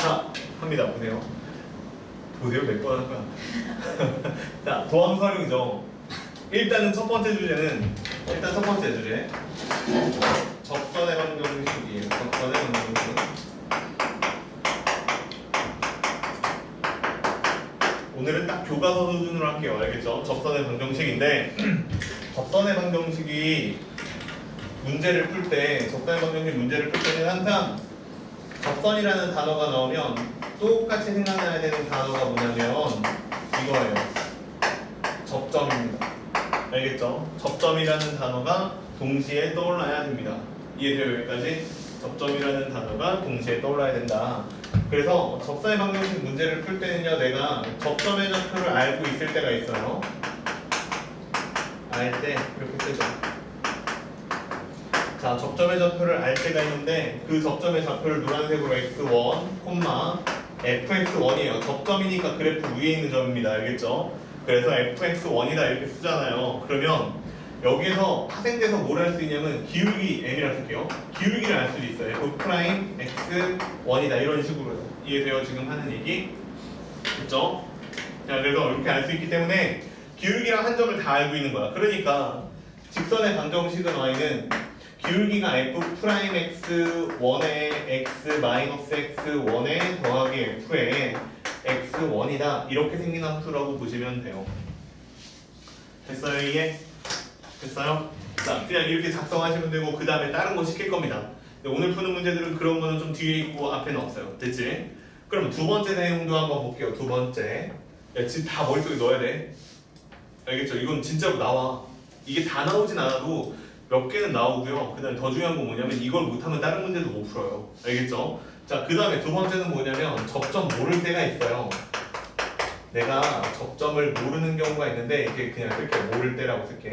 자, 합니다. 보세요. 보세요, 몇번한 거야. 자, 도함수 활용이죠. 일단은 첫 번째 주제는, 일단 첫 번째 주제. 접선의 방정식이에요. 접선의 방정식. 오늘은 딱 교과서 수준으로 할게요. 알겠죠? 접선의 방정식인데, 접선의 방정식이 문제를 풀 때, 접선의 방정식 문제를 풀 때는 항상 접선이라는 단어가 나오면 똑같이 생각나야 되는 단어가 뭐냐면 이거예요. 접점입니다. 알겠죠? 접점이라는 단어가 동시에 떠올라야 됩니다. 이해돼요 여기까지? 접점이라는 단어가 동시에 떠올라야 된다. 그래서 접선의 방정식 문제를 풀 때는요, 내가 접점의 좌표를 알고 있을 때가 있어요. 알 때 이렇게 쓰죠. 자, 접점의 좌표를 알 때가 있는데 그 접점의 좌표를 노란색으로 x1, 콤마 fx1이에요. 접점이니까 그래프 위에 있는 점입니다. 알겠죠? 그래서 fx1이다 이렇게 쓰잖아요. 그러면 여기에서 파생돼서 뭘 할 수 있냐면 기울기 m이라 쓸게요. 기울기를 알 수도 있어요. f 프라임 x1이다 이런 식으로 이해돼요? 지금 하는 얘기? 그죠? 자, 그래서 이렇게 알 수 있기 때문에 기울기랑 한 점을 다 알고 있는 거야. 그러니까 직선의 방정식은 y는 기울기가 f 프라임 x 1에 x 마이너스 x 1에 더하기 f에 x 1이다 이렇게 생긴 함수라고 보시면 돼요. 됐어요 이게? 됐어요? 자 그냥 이렇게 작성하시면 되고 그 다음에 다른 거 시킬 겁니다. 오늘 푸는 문제들은 그런 거는 좀 뒤에 있고 앞에는 없어요. 됐지? 그럼 두 번째 내용도 한번 볼게요. 두 번째. 야 지금 다 머릿속에 넣어야 돼. 알겠죠? 이건 진짜로 나와. 이게 다 나오진 않아도 몇 개는 나오고요. 그 다음에 더 중요한 건 뭐냐면 이걸 못하면 다른 문제도 못 풀어요. 알겠죠? 자, 그 다음에 두 번째는 뭐냐면 접점 모를 때가 있어요. 내가 접점을 모르는 경우가 있는데 이게 그냥 쓸게 모를 때라고 쓸게.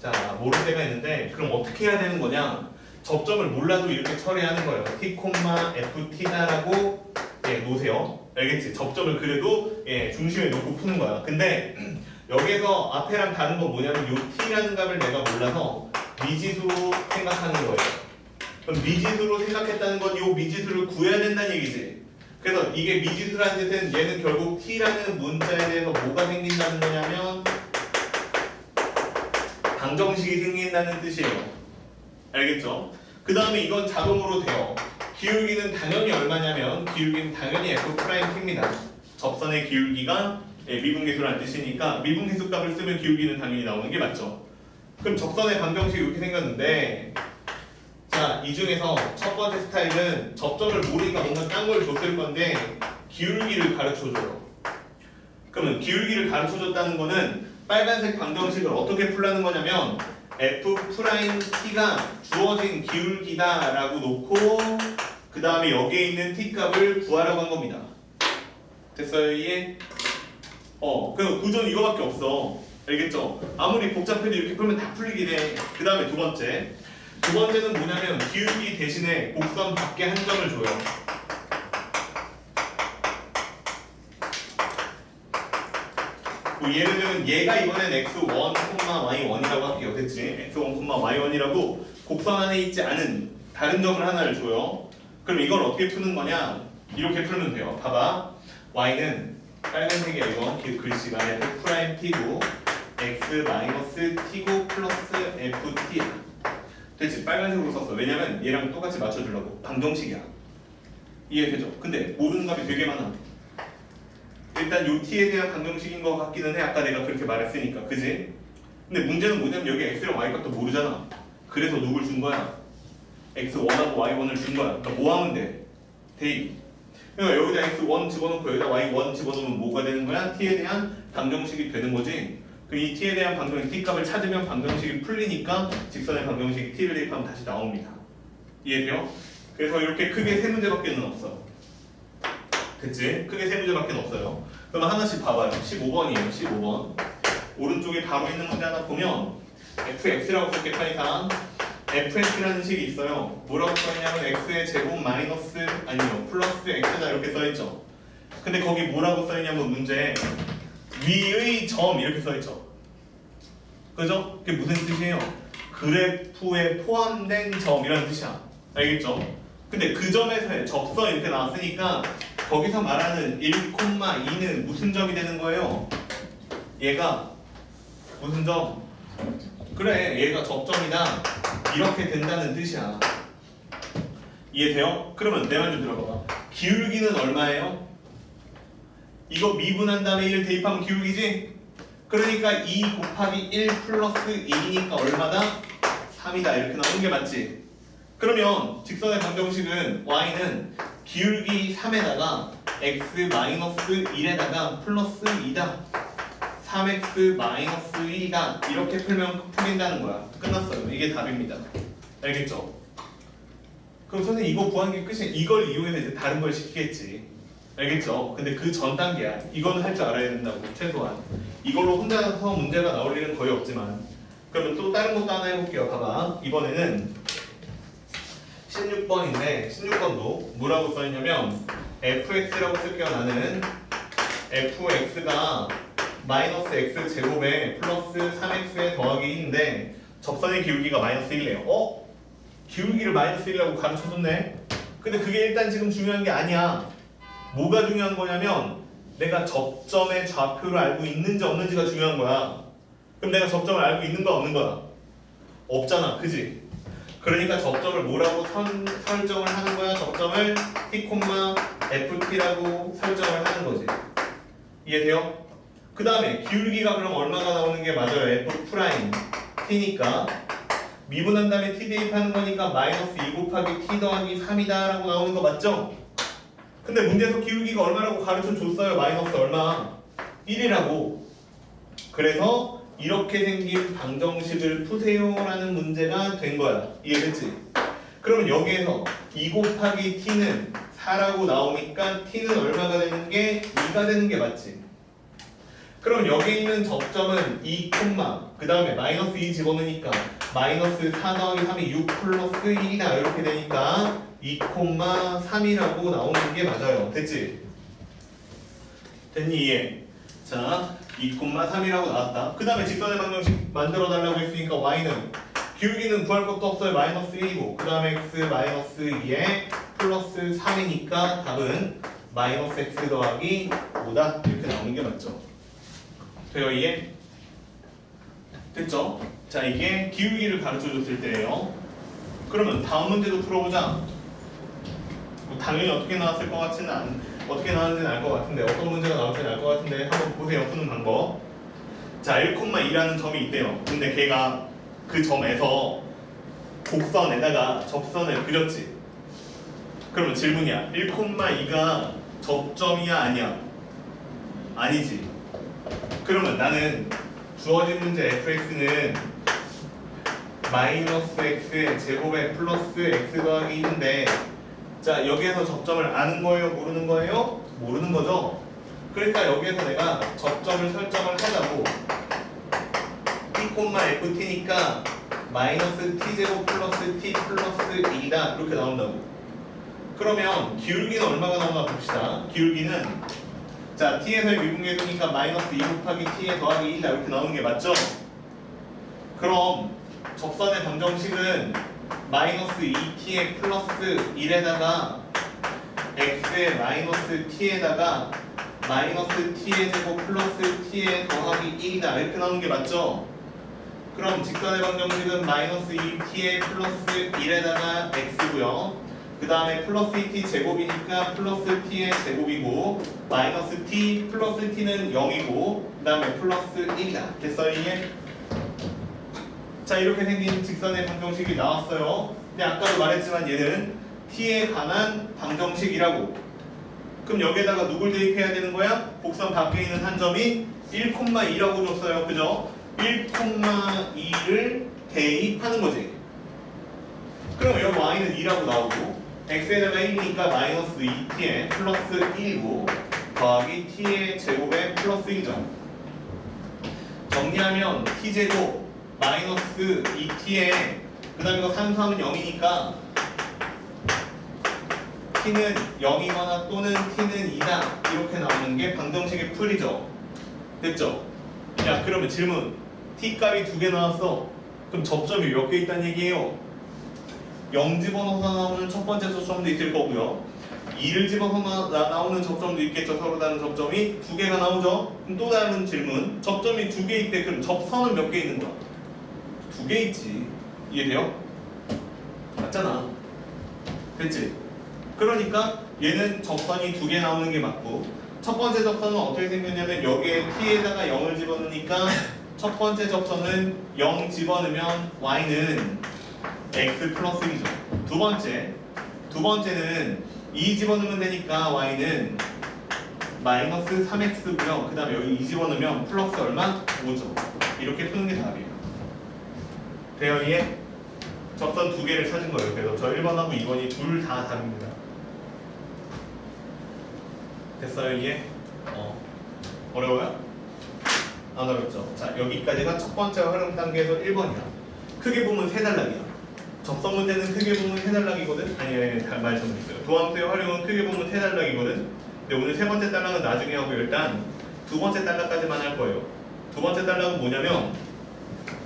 자, 모를 때가 있는데 그럼 어떻게 해야 되는 거냐? 접점을 몰라도 이렇게 처리하는 거예요. t, ft다라고 예, 놓으세요. 알겠지? 접점을 그래도 예, 중심에 놓고 푸는 거야. 근데 여기서 앞에랑 다른 건 뭐냐면 요 t라는 값을 내가 몰라서 미지수로 생각하는 거예요. 그럼 미지수로 생각했다는 건 이 미지수를 구해야 된다는 얘기지. 그래서 이게 미지수라는 뜻은 얘는 결국 t라는 문자에 대해서 뭐가 생긴다는 거냐면 방정식이 생긴다는 뜻이에요. 알겠죠? 그 다음에 이건 자동으로 돼요. 기울기는 당연히 얼마냐면 기울기는 당연히 f 프라임 t입니다. 접선의 기울기가 예, 미분계수라는 뜻이니까 미분계수 값을 쓰면 기울기는 당연히 나오는 게 맞죠. 그럼 접선의 방정식이 이렇게 생겼는데 자, 이 중에서 첫 번째 스타일은 접점을 모르니까 뭔가 딴 걸 줬을 건데 기울기를 가르쳐줘요. 그러면 기울기를 가르쳐줬다는 거는 빨간색 방정식을 어떻게 풀라는 거냐면 f 프라임 t가 주어진 기울기다라고 놓고 그 다음에 여기에 있는 t 값을 구하라고 한 겁니다. 됐어요 이해? 어, 그 구조는 이거밖에 없어. 알겠죠? 아무리 복잡해도 이렇게 풀면 다 풀리긴 해. 그 다음에 두 번째. 두 번째는 뭐냐면 기울기 대신에 곡선 밖에 한 점을 줘요. 뭐 예를 들면 얘가 이번엔 x1, y1이라고 할게요. 됐지? x1, y1이라고 곡선 안에 있지 않은 다른 점을 하나를 줘요. 그럼 이걸 어떻게 푸는 거냐? 이렇게 풀면 돼요. 봐봐. y는 빨간색이야 이거 그 글씨가 f 프라임 t고 x 마이너스 t고 플러스 ft 됐지? 빨간색으로 썼어. 왜냐면 얘랑 똑같이 맞춰주려고 방정식이야. 이해되죠? 근데 모르는 값이 되게 많아. 일단 요 t에 대한 방정식인 것 같기는 해. 아까 내가 그렇게 말했으니까, 그지? 근데 문제는 뭐냐면 여기 x랑 y 값도 모르잖아. 그래서 누굴 준 거야? x1하고 y1을 준 거야. 그러니까 뭐 하면 돼? 대입. 그러니까 여기다 x1 집어넣고 여기다 y1 집어넣으면 뭐가 되는 거야? t에 대한 방정식이 되는 거지. 그럼 이 t에 대한 방정식 t 값을 찾으면 방정식이 풀리니까 직선의 방정식이 t를 대입하면 다시 나옵니다. 이해돼요? 그래서 이렇게 크게 세 문제밖에는 없어. 그치? 크게 세 문제밖에 없어요. 그럼 하나씩 봐봐요. 15번이에요. 15번. 오른쪽에 바로 있는 문제 하나 보면 fx라고 쓸게 편의상 fx라는 식이 있어요. 뭐라고 써있냐면 x의 제곱 마이너스 아니요 플러스 x다 이렇게 써있죠. 근데 거기 뭐라고 써있냐면 문제에 위의 점 이렇게 써있죠. 그죠? 그게 무슨 뜻이에요? 그래프에 포함된 점이라는 뜻이야. 알겠죠? 근데 그 점에서의 접선 이렇게 나왔으니까 거기서 말하는 1,2는 무슨 점이 되는 거예요? 얘가 무슨 점? 그래 얘가 접점이다 이렇게 된다는 뜻이야 이해돼요? 그러면 내 말 좀 들어봐봐 기울기는 얼마예요? 이거 미분한 다음에 1 대입하면 기울기지? 그러니까 2 곱하기 1 플러스 1이니까 얼마다? 3이다 이렇게 나오는 게 맞지? 그러면 직선의 방정식은 y는 기울기 3에다가 x 마이너스 1에다가 플러스 2다 3x 마이너스 1이다 이렇게 풀면 풀린다는 거야 끝났어요 이게 답입니다 알겠죠? 그럼 선생님 이거 구한 게 끝이야 이걸 이용해서 이제 다른 걸 시키겠지 알겠죠? 근데 그 전 단계야. 이건 할 줄 알아야 된다고 최소한. 이걸로 혼자서 문제가 나올 일은 거의 없지만. 그러면 또 다른 것도 하나 해볼게요. 봐봐. 이번에는 16번인데 16번도 뭐라고 써있냐면 fx라고 쓸게요 나는. fx가 마이너스 x 제곱에 플러스 3x에 더하기 2인데 접선의 기울기가 마이너스 1이에요. 어? 기울기를 마이너스 1이라고 가르쳐줬네? 근데 그게 일단 지금 중요한 게 아니야 뭐가 중요한 거냐면 내가 접점의 좌표를 알고 있는지 없는지가 중요한 거야 그럼 내가 접점을 알고 있는 거야 없는 거야? 없잖아 그지? 그러니까 접점을 뭐라고 선, 설정을 하는 거야? 접점을 t, ft라고 설정을 하는 거지. 이해돼요? 그 다음에 기울기가 그럼 얼마가 나오는 게 맞아요? f 프라임 t니까 미분한 다음에 t 대입하는 거니까 마이너스 2 곱하기 t 더하기 3이다 라고 나오는 거 맞죠? 근데 문제에서 기울기가 얼마라고 가르쳐 줬어요? 마이너스 얼마? 1이라고. 그래서 이렇게 생긴 방정식을 푸세요라는 문제가 된 거야. 이해됐지? 그러면 여기에서 2 곱하기 t는 4라고 나오니까 t는 얼마가 되는 게 2가 되는 게 맞지? 그럼 여기 있는 접점은 2, 그 다음에 마이너스 2 집어넣으니까 마이너스 4 더하기 3이 6 플러스 1이다 이렇게 되니까 2, 3이라고 나오는 게 맞아요. 됐지? 됐니 이해? 자, 2,3이라고 나왔다. 그 다음에 직선의 방정식 만들어 달라고 했으니까 y는 기울기는 구할 것도 없어요. 마이너스 1이고 그 다음에 x 마이너스 2에 플러스 3이니까 답은 마이너스 x 더하기 5다 이렇게 나오는 게 맞죠. 돼요 이해? 됐죠? 자 이게 기울기를 가르쳐 줬을 때예요. 그러면 다음 문제도 풀어보자. 뭐 당연히 어떻게 나왔을 것 같지는 않, 어떻게 나왔는지는 알 것 같은데 어떤 문제가 나올지는 알 것 같은데 한번 보세요 푸는 방법. 자 1,2라는 점이 있대요. 근데 걔가 그 점에서 곡선에다가 접선을 그렸지. 그러면 질문이야. 1,2가 접점이야 아니야? 아니지. 그러면 나는 주어진 문제 fx는 마이너스 x의 제곱에 플러스 x 더하기 2인데 자 여기에서 접점을 아는 거예요? 모르는 거예요? 모르는 거죠? 그러니까 여기에서 내가 접점을 설정을 하자고. t, ft니까 마이너스 t제곱 플러스 t 플러스 2다. 이렇게 나온다고. 그러면 기울기는 얼마가 나오나 봅시다. 기울기는 자 t에서의 미분계수니까 마이너스 2 곱하기 t에 더하기 2다. 이렇게 나오는 게 맞죠? 그럼 접선의 방정식은 마이너스 2t에 플러스 1에다가 x에 마이너스 t에다가 마이너스 t의 제곱 플러스 t에 더하기 1이다 이렇게 나오는 게 맞죠? 그럼 직선의 방정식은 마이너스 2t에 플러스 1에다가 x고요 그 다음에 플러스 2t 제곱이니까 플러스 t의 제곱이고 마이너스 t 플러스 t는 0이고 그 다음에 플러스 1이다 됐어요 이게? 자 이렇게 생긴 직선의 방정식이 나왔어요. 근데 아까도 말했지만 얘는 t에 관한 방정식이라고. 그럼 여기에다가 누굴 대입해야 되는 거야? 곡선 밖에 있는 한 점이 1,2라고 줬어요. 그죠? 1,2를 대입하는 거지. 그럼 여기 y는 2라고 나오고 x에다가 1이니까 마이너스 2t에 플러스 1이고 더하기 t의 제곱에 플러스 1점. 정리하면 t제곱 마이너스 2t에 그 다음에 이거 산수하면 0이니까 t는 0이거나 또는 t는 2다 이렇게 나오는 게 방정식의 풀이죠 됐죠? 야 그러면 질문 t 값이 두 개 나왔어 그럼 접점이 몇 개 있다는 얘기예요 0 집어넣어서 나오는 첫 번째 접점도 있을 거고요 2를 집어서 나, 나- 나오는 접점도 있겠죠. 서로 다른 접점이 두 개가 나오죠. 그럼 또 다른 질문. 접점이 두 개 있대. 그럼 접선은 몇 개 있는 거야? 두 개 있지. 이해돼요? 맞잖아. 됐지? 그러니까 얘는 접선이 두 개 나오는 게 맞고 첫 번째 접선은 어떻게 생겼냐면 여기에 t에다가 0을 집어넣으니까 첫 번째 접선은 0 집어넣으면 y는 x 플러스 1이죠. 두 번째 두 번째는 2 집어넣으면 되니까 y는 마이너스 3x고요. 그 다음에 여기 2 집어넣으면 플러스 얼마? 5죠. 이렇게 푸는 게 답이에요. 이해? 접선 두 개를 찾은 거예요. 그래서 저 1번하고 2번이 둘 다 답입니다. 됐어요 이해? 어. 어려워요? 안 어렵죠? 자 여기까지가 첫 번째 활용 단계에서 1번이야. 크게 보면 세 단락이야. 접선 문제는 크게 보면 세 단락이거든? 아니 아니 다- 말 잘못했어요. 도함수의 활용은 크게 보면 세 단락이거든? 근데 오늘 세 번째 단락은 나중에 하고 일단 두 번째 단락까지만 할 거예요. 두 번째 단락은 뭐냐면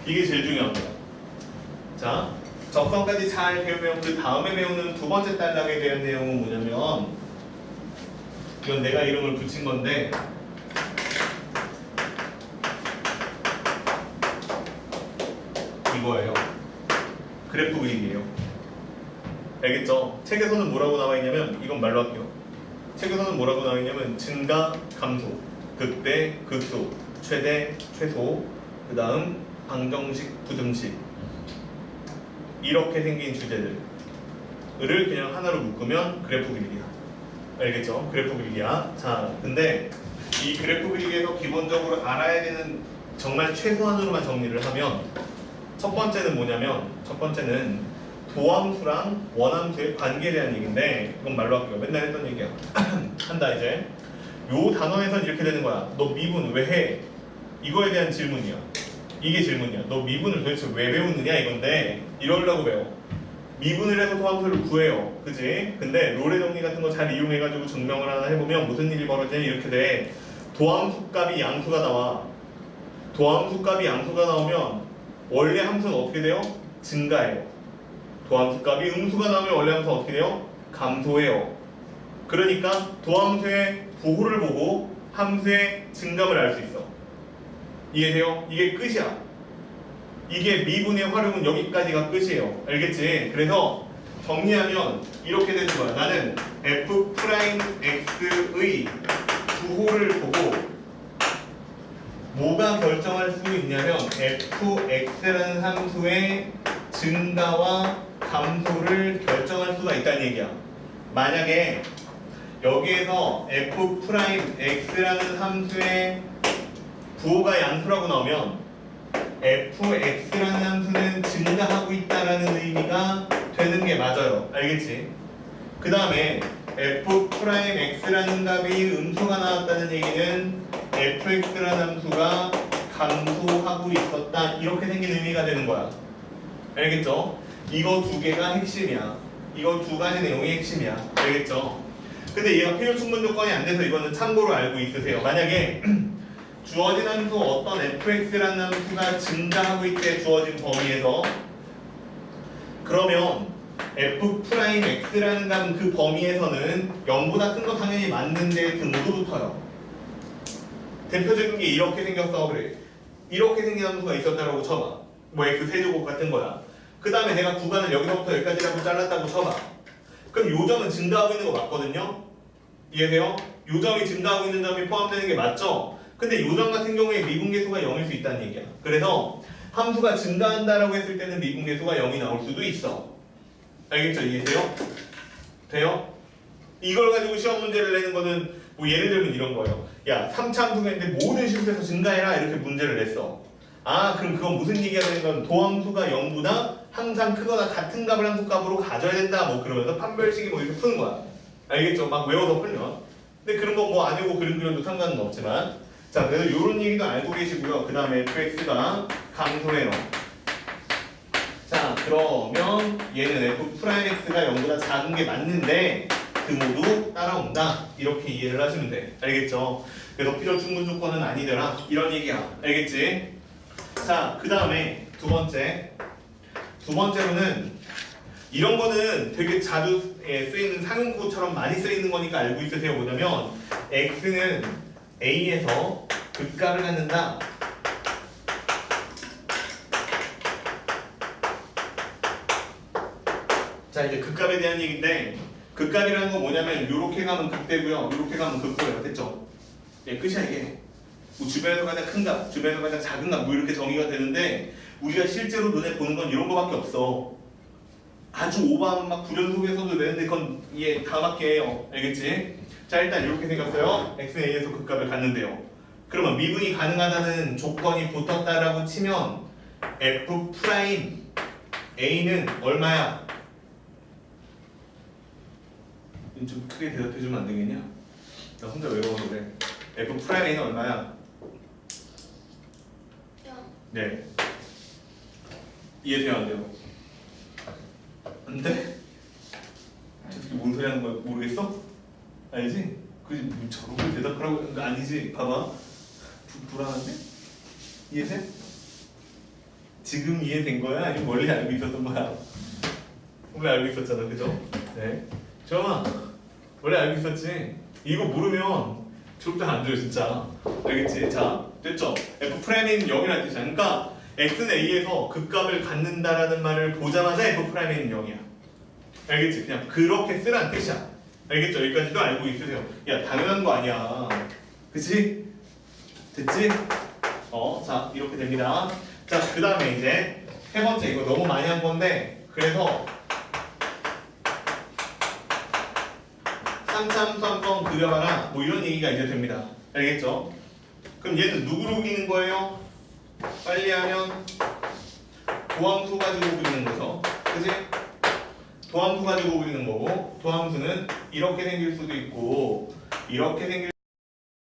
이게 제일 중요합니다. 자, 접선까지 잘 배우면 그 다음에 배우는 두 번째 단락에 대한 내용은 뭐냐면 이건 내가 이름을 붙인 건데 이거예요. 그래프 그리기예요. 알겠죠? 책에서는 뭐라고 나와 있냐면 이건 말로 할게요. 책에서는 뭐라고 나와 있냐면 증가, 감소, 극대, 극소, 최대, 최소, 그 다음 방정식, 부등식 이렇게 생긴 주제들을 그냥 하나로 묶으면 그래프 그리기야. 알겠죠? 그래프 그리기야. 자, 근데 이 그래프 그리기에서 기본적으로 알아야 되는 정말 최소한으로만 정리를 하면 첫 번째는 뭐냐면 첫 번째는 도함수랑 원함수의 관계에 대한 얘기인데 이건 말로 할게요. 맨날 했던 얘기야. 한다 이제. 요 단어에선 이렇게 되는 거야. 너 미분 왜 해? 이거에 대한 질문이야. 이게 질문이야. 너 미분을 도대체 왜 배우느냐 이건데 이러려고 배워. 미분을 해서 도함수를 구해요. 그지? 근데 롤의 정리 같은 거 잘 이용해가지고 증명을 하나 해보면 무슨 일이 벌어지냐 이렇게 돼. 도함수 값이 양수가 나와. 도함수 값이 양수가 나오면 원래 함수는 어떻게 돼요? 증가해요. 도함수 값이 음수가 나오면 원래 함수는 어떻게 돼요? 감소해요. 그러니까 도함수의 부호를 보고 함수의 증감을 알 수 있어. 이해돼요? 이게 끝이야. 이게 미분의 활용은 여기까지가 끝이에요. 알겠지? 그래서 정리하면 이렇게 되는 거야. 나는 f 프라임 x의 부호를 보고 뭐가 결정할 수 있냐면 fx라는 함수의 증가와 감소를 결정할 수가 있다는 얘기야. 만약에 여기에서 f 프라임 x라는 함수의 부호가 양수라고 나오면 fx라는 함수는 증가하고 있다라는 의미가 되는 게 맞아요. 알겠지? 그 다음에 f 프라임 x라는 값이 음수가 나왔다는 얘기는 fx라는 함수가 감소하고 있었다 이렇게 생긴 의미가 되는 거야. 알겠죠? 이거 두 개가 핵심이야. 이거 두 가지 내용이 핵심이야. 알겠죠? 근데 얘가 필요 충분 조건이 안 돼서 이거는 참고로 알고 있으세요. 만약에 주어진 함수 어떤 fx라는 함수가 증가하고 있대 주어진 범위에서 그러면 f 프라임 x라는 값은 그 범위에서는 0보다 큰 거 당연히 맞는데 등호도 붙어요. 대표적인 게 이렇게 생겼어 그래. 이렇게 생긴 함수가 있었다라고 쳐봐. 뭐 x 세제곱 같은 거야. 그 다음에 내가 구간을 여기서부터 여기까지라고 잘랐다고 쳐봐. 그럼 요 점은 증가하고 있는 거 맞거든요? 이해돼요? 요 점이 증가하고 있는 점이 포함되는 게 맞죠? 근데 요점 같은 경우에 미분계수가 0일 수 있다는 얘기야. 그래서 함수가 증가한다라고 했을 때는 미분계수가 0이 나올 수도 있어. 알겠죠? 이해돼요? 돼요? 이걸 가지고 시험 문제를 내는 거는 뭐 예를 들면 이런 거예요. 야, 3차 함수가 있는데 모든 실수에서 증가해라 이렇게 문제를 냈어. 아, 그럼 그건 무슨 얘기가 되는 건 도함수가 0보다 항상 크거나 같은 값을 함수 값으로 가져야 된다. 뭐 그러면서 판별식이 뭐 이렇게 푸는 거야. 알겠죠? 막 외워서 풀면. 근데 그런 거뭐 아니고 그림 그려도 상관은 없지만. 자, 그래서 이런 얘기도 알고 계시고요. 그 다음에 fx가 감소해요. 자, 그러면 얘는 f 프라임 x가 0보다 작은 게 맞는데 그 모두 따라온다. 이렇게 이해를 하시면 돼. 알겠죠? 그래서 필요 충분 조건은 아니더라. 이런 얘기야. 알겠지? 자, 그 다음에 두 번째. 두 번째로는 이런 거는 되게 자주 예, 쓰이는 상용구처럼 많이 쓰이는 거니까 알고 있으세요. 뭐냐면 x는 a에서 극값을 갖는다. 자 이제 극값에 대한 얘기인데 극값이라는 건 뭐냐면 이렇게 가면 극대고요. 이렇게 가면 극고예요. 됐죠? 예, 끝이야 이게. 뭐 주변에서 가장 큰 값, 주변에서 가장 작은 값, 뭐 이렇게 정의가 되는데 우리가 실제로 눈에 보는 건 이런 거밖에 없어. 아주 오버하면 막 구련 속에서도 되는데 그건 이해 다 맞게 해요. 알겠지? 자 일단 이렇게 생겼어요. x는 a에서 극값을 갖는데요. 그러면 미분이 가능하다는 조건이 붙었다라고 치면 f 프라임 a는 얼마야? 좀 크게 대답해주면 안 되겠냐? 나 혼자 외워서 그래. f 프라임 a는 얼마야? 네. 이해돼요 안 돼요? 안 돼? 저 새끼 뭔 소리 하는 거야 모르겠어? 알지? 그지 뭐 저렇게 대답 하라고 하는 거 아니지? 봐봐 부, 불안한데? 이해돼? 지금 이해된 거야? 아니면 원래 알고 있었던 거야? 원래 알고 있었잖아 그죠? 네 정아 원래 알고 있었지? 이거 모르면 졸업장 안 줘요 진짜 알겠지? 자 됐죠? F 프라임은 0이라는 뜻이야 그러니까 x는 a에서 극값을 갖는다라는 말을 보자마자 F 프라임은 0이야 알겠지? 그냥 그렇게 쓰라는 뜻이야 알겠죠? 여기까지도 알고 있으세요 야 당연한 거 아니야 그치? 됐지? 어, 자 이렇게 됩니다 자 그 다음에 이제 세 번째 이거 너무 많이 한 건데 그래서 삼삼삼번 그려봐라 뭐 이런 얘기가 이제 됩니다 알겠죠? 그럼 얘는 누구로 그리는 거예요? 빨리 하면 도함수 가지고 그리는 거죠 그지? 도함수 가지고 그리는 거고 도함수는 이렇게 생길 수도 있고 이렇게 생길